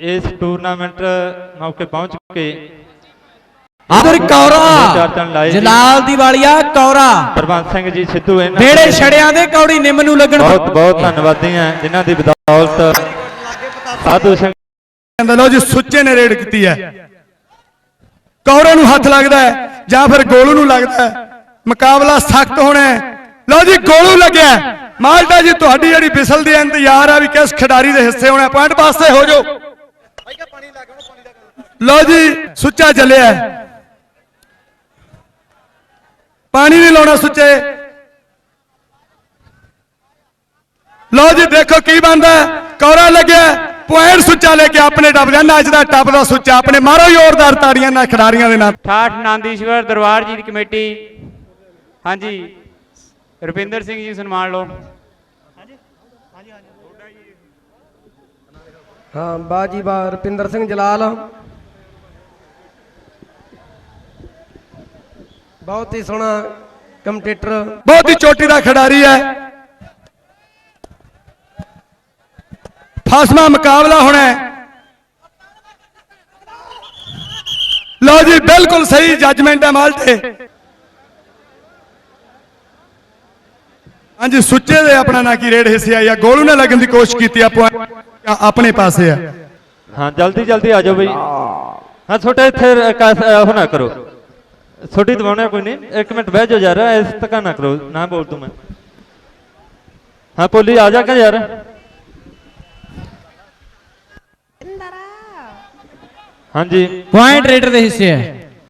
ਇਸ ਟੂਰਨਾਮੈਂਟ ਮੌਕੇ ਪਹੁੰਚ ਕੇ ਆਦਰ ਕੌਰਾ। ਜਲਾਲ ਦੀ ਵਾਲੀਆ ਕੌਰਾ। ਪ੍ਰਬੰਧ ਸਿੰਘ ਜੀ ਸਿੱਧੂ ਇਹਨਾਂ ਬੇੜੇ ਛੜਿਆਂ ਦੇ ਕੌੜੀ ਨਿੰਮ ਨੂੰ ਲੱਗਣ ਬਹੁਤ ਬਹੁਤ ਧੰਨਵਾਦੀ ਹਾਂ ਜਿਨ੍ਹਾਂ ਦੀ ਬਦੌਲਤ ਸਾਧੂ ਸਿੰਘ ਕਹਿੰਦਾ ਲਓ ਜੀ ਸੁੱਚੇ ਨੇ ਰੇਡ ਕੀਤੀ ਹੈ। ਕੌਰੇ ਨੂੰ ਹੱਥ ਲੱਗਦਾ ਹੈ ਜਾਂ ਫਿਰ ਗੋਲੂ ਨੂੰ ਲੱਗਦਾ ਹੈ। ਮੁਕਾਬਲਾ ਸਖਤ ਹੋਣਾ ਹੈ। ਲਓ ਜੀ ਗੋਲੂ ਲੱਗਿਆ। ਮਾਲਟਾ ਜੀ ਤੁਹਾਡੀ ਜਿਹੜੀ ਬਿਸਲ ਦੀ ਇੰਤਜ਼ਾਰ ਆ ਵੀ ਕਿਸ ਖਿਡਾਰੀ ਦੇ ਹਿੱਸੇ ਹੋਣਾ ਪੁਆਇੰਟ ਪਾਸੇ ਹੋ ਜਾਓ। ਲਓ ਜੀ ਸੁੱਚਾ ਚੱਲਿਆ। ਪਾਣੀ ਨਹੀਂ ਲਾਉਣਾ ਸੁੱਚੇ। ਲਓ ਜੀ ਦੇਖੋ ਕੀ ਬੰਦਾ ਕੌਰਾ ਲੱਗਿਆ ਪੁਆਇੰਟ ਸੁੱਚਾ ਲੈ ਕੇ ਆਪਣੇ ਟੱਪਦਾ ਨੱਚਦਾ ਟੱਪਦਾ ਸੁੱਚਾ ਆਪਣੇ ਮਾਰੋ ਜ਼ੋਰਦਾਰ ਤਾੜੀਆਂ ਨਾਲ ਖਿਡਾਰੀਆਂ ਦੇ ਨਾਲ। ਠਾਠ ਆਨੰਦੀਸ਼ਵਰ ਦਰਬਾਰ ਜੀ ਦੀ ਕਮੇਟੀ। ਹਾਂਜੀ। ਰੁਪਿੰਦਰ ਸਿੰਘ ਜੀ ਸਨਮਾਨ ਲਓ। ਹਾਂ ਬਾਜੀ ਬਾ ਰੁਪਿੰਦਰ ਸਿੰਘ ਜਲਾਲ। ਬਹੁਤ ਹੀ ਸੋਹਣਾ ਕਮੈਂਟੇਟਰ ਬਹੁਤ ਹੀ ਚੋਟੀ ਦਾ ਖਿਡਾਰੀ ਹੈ। ਫਾਸਮਾ ਮੁਕਾਬਲਾ ਹੋਣਾ ਹੈ। ਲਓ ਜੀ ਬਿਲਕੁਲ ਸਹੀ ਜੱਜਮੈਂਟ ਹੈ ਮਾਲਟੇ ਹਾਂਜੀ ਸੁੱਚੇ ਦੇ ਆਪਣਾ ਨਾ ਕੀ ਰੇਡ ਹਿੱਸੇ ਆ ਜਾਂ ਗੋਲੂ ਨੇ ਲੱਗਣ ਦੀ ਕੋਸ਼ਿਸ਼ ਕੀਤੀ ਆ ਆਪਣੇ ਪਾਸੇ ਆ। ਹਾਂ ਜਲਦੀ ਜਲਦੀ ਆ ਜਾਓ ਬਈ। ਹਾਂ ਛੋਟੇ ਇੱਥੇ ਨਾ ਕਰੋ। ਛੋਟੀ ਦਵਾਉਣਾ ਕੋਈ ਨਹੀਂ ਇੱਕ ਮਿੰਟ ਬਹਿ ਜਾਓ ਯਾਰ ਇਸ ਤੱਕ ਨਾ ਕਰੋ ਨਾ ਬੋਲ ਤੂੰ ਮੈਂ। ਹਾਂ ਪੋਲੀ ਆ ਜਾ ਕੇ ਯਾਰ। ਹਾਂਜੀ। ਪੁਆਇੰਟ ਰੇਡਰ ਦੇ ਹਿੱਸੇ ਹੈ।